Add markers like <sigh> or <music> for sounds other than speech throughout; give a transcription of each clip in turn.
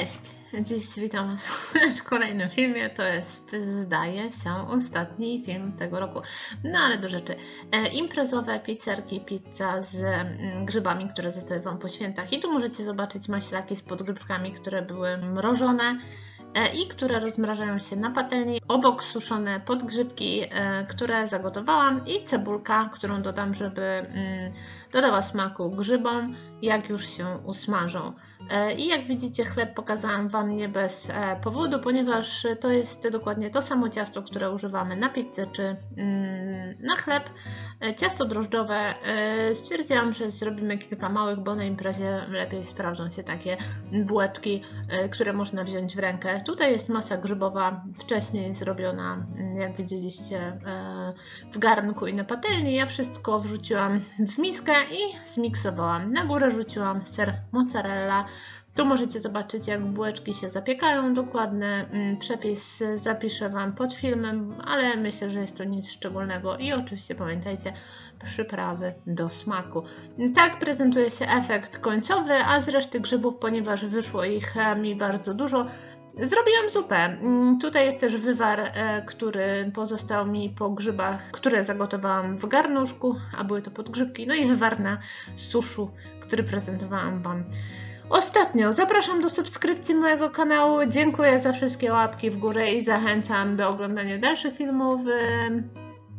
Cześć! Dziś witam Was <laughs> w kolejnym filmie. To jest, zdaje się, ostatni film tego roku. No ale do rzeczy. E, imprezowe pizzerki, pizza z mm, grzybami, które zostały Wam po świętach. I tu możecie zobaczyć maślaki z podgrzybkami, które były mrożone i które rozmrażają się na patelni. Obok suszone podgrzybki, e, które zagotowałam i cebulka, którą dodam, żeby mm, dodała smaku grzybom, jak już się usmażą. E, I jak widzicie, chleb pokazałam Wam nie bez e, powodu, ponieważ to jest dokładnie to samo ciasto, które używamy na pizzę czy mm, na chleb. E, Ciasto drożdżowe. e, Stwierdziłam, że zrobimy kilka małych, bo na imprezie lepiej sprawdzą się takie bułeczki, e, które można wziąć w rękę. Tutaj jest masa grzybowa, wcześniej zrobiona, mm, jak widzieliście, w garnku i na patelni. Ja wszystko wrzuciłam w miskę i zmiksowałam. Na górę rzuciłam ser mozzarella. Tu możecie zobaczyć, jak bułeczki się zapiekają. Dokładny mm, przepis zapiszę Wam pod filmem, ale myślę, że jest to nic szczególnego. I oczywiście pamiętajcie, przyprawy do smaku. Tak prezentuje się efekt końcowy, a z reszty grzybów, ponieważ wyszło ich e, mi bardzo dużo, Zrobiłam zupę. Mm, Tutaj jest też wywar, e, który pozostał mi po grzybach, które zagotowałam w garnuszku, a były to podgrzybki. No i wywar na suszu, który prezentowałam Wam ostatnio. Zapraszam do subskrypcji mojego kanału. Dziękuję za wszystkie łapki w górę i zachęcam do oglądania dalszych filmów.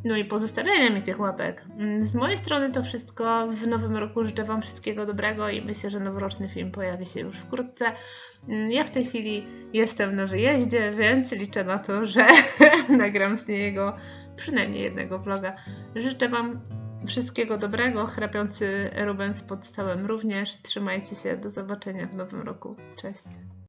No i pozostawiania mi tych łapek. Mm, Z mojej strony to wszystko. W nowym roku życzę Wam wszystkiego dobrego i myślę, że noworoczny film pojawi się już wkrótce. Mm, Ja w tej chwili jestem na wyjeździe, więc liczę na to, że <laughs> nagram z niego przynajmniej jednego vloga. Życzę Wam wszystkiego dobrego. Chrapiący Rubens pod stołem również. Trzymajcie się. Do zobaczenia w nowym roku. Cześć.